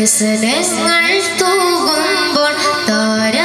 വ്യസനങ്ങൾ തൂകുമ്പോൾ താര